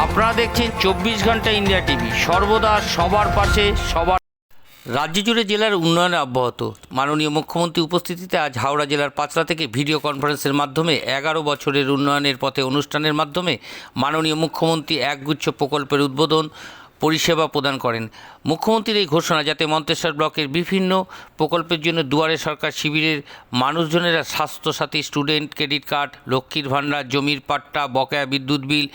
আপনারা দেখছেন চব্বিশ ঘণ্টা ইন্ডিয়া টিভি। সর্বদা সবার পাশে, সবার রাজ্য জুড়ে জেলার উন্নয়নে অব্যাহত। মাননীয় মুখ্যমন্ত্রী উপস্থিতিতে আজ হাওড়া জেলার পাঁচরা থেকে ভিডিও কনফারেন্সের মাধ্যমে এগারো বছরের উন্নয়নের পথে অনুষ্ঠানের মাধ্যমে মাননীয় মুখ্যমন্ত্রী একগুচ্ছ প্রকল্পের উদ্বোধন পরিষেবা প্রদান করেন। মুখ্যমন্ত্রীর এই ঘোষণা যাতে মন্তেশ্বর ব্লকের বিভিন্ন প্রকল্পের জন্য দুয়ারে সরকার শিবিরের মানুষজনেরা স্বাস্থ্যসাথী, স্টুডেন্ট ক্রেডিট কার্ড, লক্ষ্মীর ভাণ্ডার, জমির পাট্টা, বকেয়া বিদ্যুৎ বিল,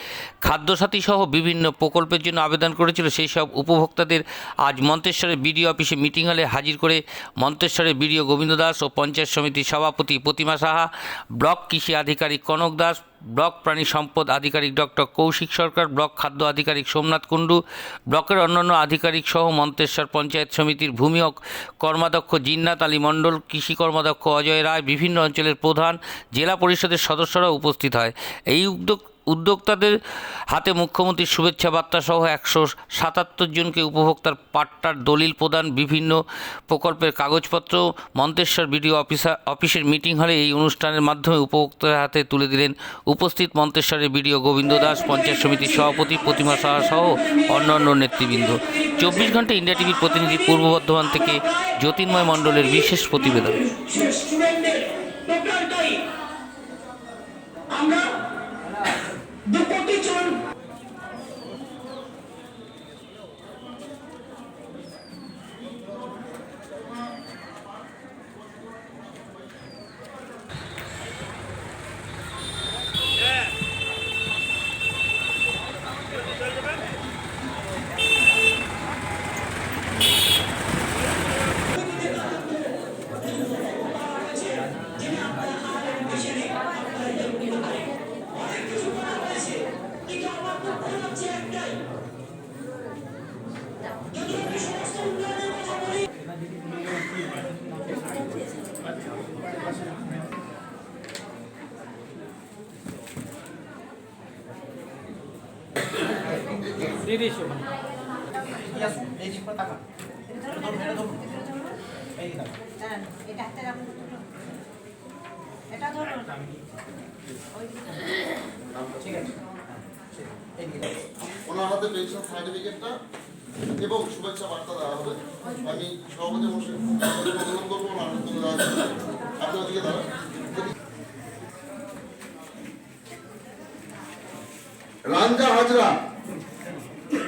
খাদ্যসাথী সহ বিভিন্ন প্রকল্পের জন্য আবেদন করেছিল। সেই সব উপভোক্তাদের আজ মন্তেশ্বরের বিডিও অফিসে মিটিং হলে হাজির করে মন্তেশ্বরের বিডিও গোবিন্দ দাস ও পঞ্চায়েত সমিতির সভাপতি প্রতিমা সাহা, ব্লক কৃষি আধিকারিক কনক দাস ব্লক প্রাণী সম্পদ আধিকারিক ডক্টর কৌশিক সরকার, ব্লক খাদ্য আধিকারিক সোমনাথ কুণ্ডু, ব্লকের অন্যান্য আধিকারিক সহ মন্তেশ্বর পঞ্চায়েত সমিতির ভূমি কর্মাধ্যক্ষ জিন্নাত আলী মণ্ডল, কৃষি কর্মাধ্যক্ষ অজয় রায়, বিভিন্ন অঞ্চলের প্রধান, জেলা পরিষদের সদস্যরা উপস্থিত হয়। এই উদ্যোগ উদ্যোক্তাদের হাতে মুখ্যমন্ত্রীর শুভেচ্ছা বার্তা সহ একশো সাতাত্তর জনকে উপভোক্তার পাট্টার দলিল প্রদান, বিভিন্ন প্রকল্পের কাগজপত্র, মন্তেশ্বর বিডিও অফিসার অফিসের মিটিং হলে এই অনুষ্ঠানের মাধ্যমে উপভোক্তার হাতে তুলে দিলেন উপস্থিত মন্তেশ্বরের বিডিও গোবিন্দ দাস, পঞ্চায়েত সমিতির সভাপতি প্রতিমা সাহা সহ অন্যান্য নেতৃবৃন্দ। চব্বিশ ঘণ্টা ইন্ডিয়া টিভির প্রতিনিধি পূর্ব বর্ধমান থেকে জ্যোতির্ময় মণ্ডলের বিশেষ প্রতিবেদন। রাখুন দুটো। ওনার হাতে পেনশন সার্টিফিকেটটা এবং শুভেচ্ছা বার্তা দেওয়া হবে। আমি সভাপতি বসে অনুমোদন করব ওনার হাতে তুলে দেওয়া হবে। আপনি ওদিকে দাঁড়ান। রাঞ্জা হাজরা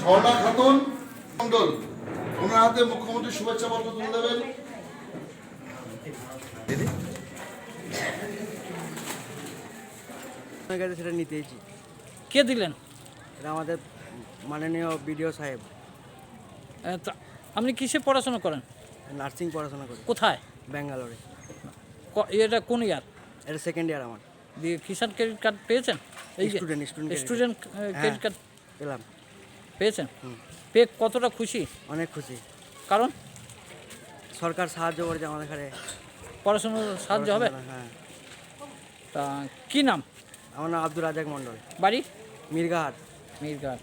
ঝর্ণা খাতুন মন্ডল ওনার হাতে মুখ্যমন্ত্রী শুভেচ্ছা বার্তা তুলে দেবেন। সেটা নিতে এসেছি। কে দিলেন? এটা আমাদের মাননীয় বিডিও সাহেব। আপনি কিসে পড়াশোনা করেন? নার্সিং পড়াশোনা করি। কোথায়? ব্যাঙ্গালোরে। এটা কোন ইয়ার? এটা সেকেন্ড ইয়ার আমার। দিয়ে কিষাণ ক্রেডিট কার্ড পেয়েছেন? এই student স্টুডেন্ট ক্রেডিট কার্ড পেলাম। পেয়েছেন? পেয়ে কতটা খুশি? অনেক খুশি। কারণ? সরকার সাহায্য করেছে আমাদের এখানে। পড়াশোনার সাহায্য হবে? হ্যাঁ। তা কি নাম? আমার নাম আব্দুল রাজাক মণ্ডল। বাড়ি? মির্গাহাট মিরগাট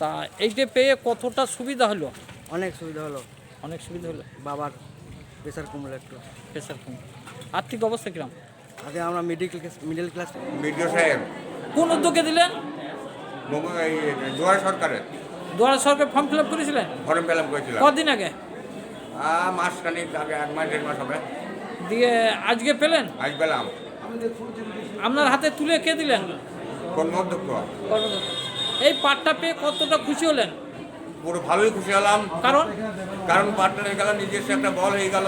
তা এইটা পেয়ে কতটা সুবিধা হলো? অনেক সুবিধা হলো। অনেক সুবিধা হলো। বাবার প্রেশার কমলো একটু। প্রেশার কম আর্থিক অবস্থা কিরম? আগে আমরা middle class middle class BDO সাহেব। কোন উদ্যোগে দিলেন? জোয়ার সরকারের? Duare Sarkar form fill up করেছিলেন? ফর্ম পেলাম করেছিলাম। কদিন আগে? আহ, মাস খানিক আগে এক মাস দেড় মাস হবে। দিয়ে আজকে পেলেন? আজ পেলাম। আপনার হাতে তুলে কে দিলেন? কোন অধ্যক্ষ এই পাটটা পেয়ে কতটা খুশি হলেন? পুরো ভালোই খুশি হলাম। কারণ? কারণ পার্টটা হয়ে গেল নিজস্ব একটা বল হয়ে গেল।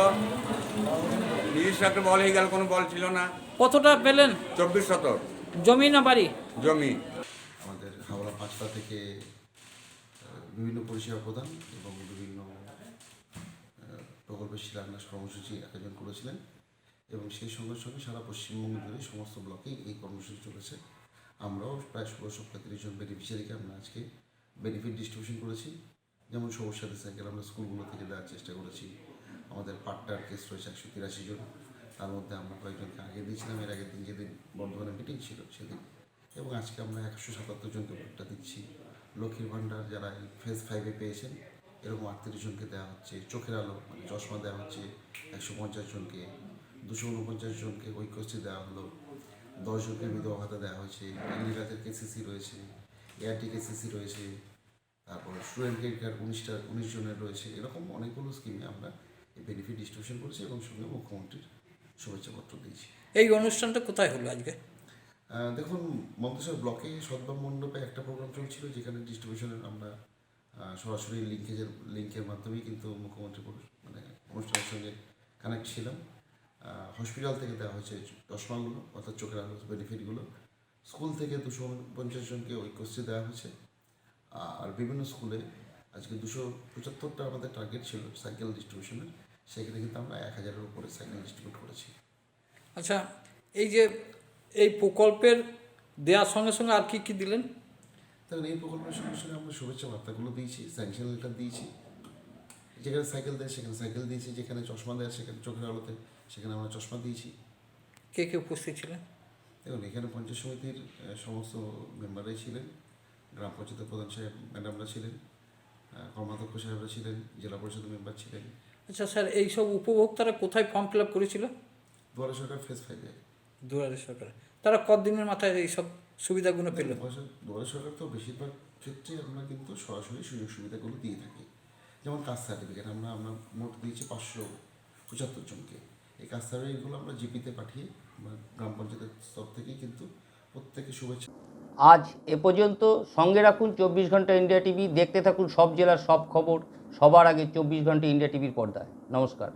নিজস্ব একটা বল হয়ে গেল কোনো বল ছিল না। কতটা পেলেন? চব্বিশ শতক। জমি না বাড়ি? জমি। পাঁচটা থেকে বিভিন্ন পরিষেবা প্রদান এবং বিভিন্ন প্রকল্পের শিলান্যাস কর্মসূচি আয়োজন করেছিলেন এবং সেই সঙ্গে সঙ্গে সারা পশ্চিমবঙ্গ জুড়ে সমস্ত ব্লকেই এই কর্মসূচি চলেছে। আমরাও প্রায় ষোলোশো পঁয়ত্রিশ জন বেনিফিশিয়ারিকে আমরা আজকে বেনিফিট ডিস্ট্রিবিউশন করেছি। যেমন সবুজ সাথী সাইকেল আমরা স্কুলগুলো থেকে দেওয়ার চেষ্টা করেছি। আমাদের পাট্টার কেস রয়েছে একশো তিরাশি জন। তার মধ্যে আমরা কয়েকজনকে আগে দিয়েছিলাম। এর আগের দিন যেদিন বর্ধমানে মিটিং ছিল, সেদিন এবং আজকে আমরা একশো সাতাত্তর জনকে ভোটটা দিচ্ছি। লক্ষ্মীর ভাণ্ডার যারা এই ফেজ ফাইভে পেয়েছেন, এরকম আটত্রিশ জনকে দেওয়া হচ্ছে। চোখের আলো মানে চশমা দেওয়া হচ্ছে একশো পঞ্চাশ জনকে। দুশো উনপঞ্চাশ জনকে ঐক্যশ্রী দেওয়া হলো। দশ জনকে বিধবা ভাতা দেওয়া হয়েছে। এগ্রিকালচার কেসিসি রয়েছে এআরটি কেসিসি রয়েছে, তারপর স্টুডেন্ট ক্রেডিট কার্ড উনিশটা উনিশ জনের রয়েছে। এরকম অনেকগুলো স্কিমে আমরা এই বেনিফিট ডিস্ট্রিবিউশন করেছি এবং সঙ্গে মুখ্যমন্ত্রীর শুভেচ্ছাপত্র দিয়েছি। এই অনুষ্ঠানটা কোথায় হলো আজকে? দেখুন, মন্তেশ্বর ব্লকে সদ্ভাব মণ্ডপে একটা প্রোগ্রাম চলছিল, যেখানে ডিস্ট্রিবিউশনের আমরা সরাসরি লিঙ্কেজের লিঙ্কের মাধ্যমেই কিন্তু মুখ্যমন্ত্রী মানে অনুষ্ঠানের সঙ্গে কানেক্ট ছিলাম। হসপিটাল থেকে দেওয়া হয়েছে চশমাগুলো, অর্থাৎ চোখের আলো বেনিফিটগুলো স্কুল থেকে দুশো পঞ্চাশ জনকে ঐক্যশ্রী দেওয়া হয়েছে। আর বিভিন্ন স্কুলে আজকে দুশো পঁচাত্তরটা আমাদের টার্গেট ছিল সাইকেল ডিস্ট্রিবিউশনের সেখানে কিন্তু আমরা এক হাজারের উপরে সাইকেল ডিস্ট্রিবিউট করেছি। আচ্ছা এই যে প্রকল্পের দেওয়ার সঙ্গে সঙ্গে আর কি কি দিলেন? তখন এই প্রকল্পের সঙ্গে সঙ্গে আমরা শুভেচ্ছা বার্তাগুলো দিয়েছি স্যাংশন লেটার দিয়েছি। যেখানে সাইকেল দেয় সেখানে সাইকেল দিয়েছি যেখানে চশমা দেয় সেখানে চোখের আলোতে সেখানে আমরা চশমা দিয়েছি। কে কে উপস্থিত ছিলেন? দেখুন এখানে পঞ্চায়েত সমিতির সমস্ত মেম্বাররাই ছিলেন গ্রাম পঞ্চায়েতের প্রধান সাহেব ম্যাডামরা ছিলেন কর্মাধ্যক্ষ সাহেবরা ছিলেন জেলা পরিষদের মেম্বার ছিলেন। আচ্ছা স্যার এইসব উপভোক্তারা কোথায় ফর্ম ফিল আপ করেছিল? দুয়ারে সরকার ফেস ফাইভে দুয়ারে সরকার। তারা কতদিনের মাথায় এই সব সুবিধাগুলো পেল? দুয়ারে সরকার তো বেশিরভাগ ক্ষেত্রে আমরা কিন্তু সরাসরি সুযোগ সুবিধাগুলো দিয়ে থাকি। যেমন কাস্ট সার্টিফিকেট আমরা আমরা মোট দিয়েছি পাঁচশো পঁচাত্তর জনকে। এই কাস্ট সার্টিফিকেটগুলো আমরা জিপিতে পাঠিয়ে আমরা গ্রাম পঞ্চায়েতের স্তর থেকেই কিন্তু প্রত্যেকে শুভেচ্ছা। আজ এ পর্যন্ত সঙ্গে রাখুন চব্বিশ ঘণ্টা ইন্ডিয়া টিভি। দেখতে থাকুন সব জেলার সব খবর। সবার আগে চব্বিশ ঘণ্টা ইন্ডিয়া টিভির পর্দায়। নমস্কার।